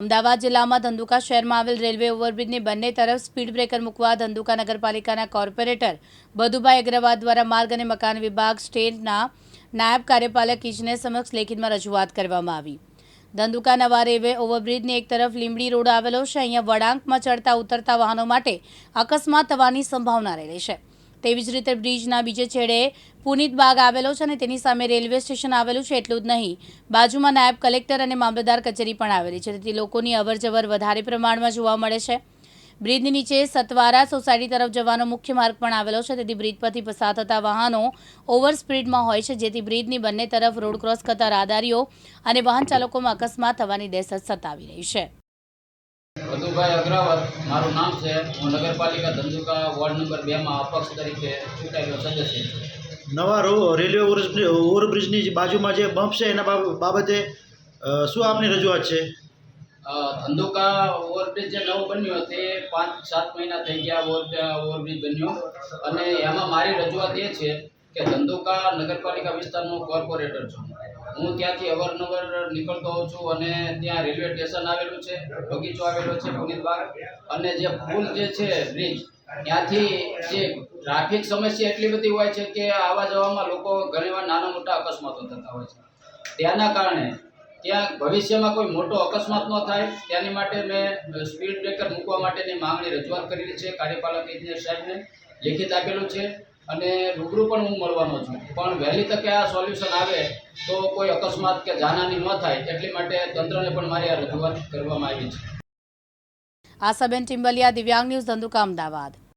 અમદાવાદ જિલ્લામાં ધંધુકા શહેરમાં આવેલ રેલવે ઓવરબ્રિજની બંને તરફ સ્પીડ બ્રેકર મૂકવા ધંધુકા નગરપાલિકાના કોર્પોરેટર બધુભાઈ અગ્રવાલ દ્વારા માર્ગ અને મકાન વિભાગ સ્ટેટના નાયબ કાર્યપાલક ઇજનેર સમક્ષ લેખિતમાં રજૂઆત કરવામાં આવી. ધંધુકા નવા રેલવે ઓવરબ્રિજની એક તરફ લીંબડી રોડ આવેલો છે, અહીંયા વળાંકમાં ચડતા ઉતરતા વાહનો માટે અકસ્માત થવાની સંભાવના રહેલી છે. તેવી જ રીતે બ્રિજના બીજે છેડે પુનિત બાગ આવેલો છે અને તેની સામે રેલવે સ્ટેશન આવેલું છે, એટલું જ નહીં. બાજુમાં નાયબ કલેક્ટર અને મામલતદાર કચેરી પણ આવેલી છે તેથી લોકોની અવરજવર વધારે પ્રમાણમાં જોવા મળે છે. બ્રિજની નીચે સતવારા સોસાયટી તરફ જવાનો મુખ્ય માર્ગ પણ આવેલો છે, તેથી બ્રિજ પરથી પસાર થતા વાહનો ઓવર સ્પીડમાં હોય છે, જેથી બ્રિજની બંને તરફ રોડ ક્રોસ કરતા રાહદારીઓ અને વાહન ચાલકોમાં અકસ્માત થવાની દહેશત સતાવી રહી છે. વધુભાઈ અગ્રવાલ મારું નામ છે. હું નગરપાલિકા ધંધુકા વોર્ડ નંબર બેમાં અપક્ષ તરીકે ચૂંટાયેલો સદસ્ય છું. નવા રેલવે ઓવરબ્રિજ ઓવરબ્રિજની બાજુમાં જે બમ્પ છે એના બાબ- બાબતે શું આપની રજૂઆત છે? ધંધુકા ઓવરબ્રિજ જે નવો બન્યો તે પાંચ સાત મહિના થઈ ગયા ઓવર ઓવરબ્રિજ બન્યો. અને એમાં મારી રજૂઆત એ છે કે ધંધુકા નગરપાલિકા વિસ્તારનો કોર્પોરેટર છું. હું ત્યાંથી અવારનવાર નીકળતો હોઉં છું અને ત્યાં રેલવે સ્ટેશન આવેલું છે, બગીચો આવેલો છે પુનિતબાગ અને જે પુલ જે છે બ્રિજ, ત્યાંથી જે ટ્રાફિક સમસ્યા એટલી બધી હોય છે કે આવવા જવામાં લોકો ઘણીવાર નાના મોટા અકસ્માતો થતા હોય છે. ત્યાંના કારણે ત્યાં ભવિષ્યમાં કોઈ મોટો અકસ્માત ન થાય. તેની માટે મેં સ્પીડ બ્રેકર મૂકવા માટેની માંગણી રજૂઆત કરેલી છે. કાર્યપાલક ઇજનેર સાહેબને લેખિત આપેલું છે. અને રૂબરૂ પણ હું મળવાનો છું. પણ વહેલી તકે આ સોલ્યુશન આવે તો કોઈ અકસ્માત કે જાનહાની ન થાય એટલી માટે તંત્રને પણ મારી આ રજૂઆત કરવામાં આવી છે. આશાબેન ટિમ્બલિયા દિવ્યાંગ ન્યૂઝ ધંધુકા, અમદાવાદ.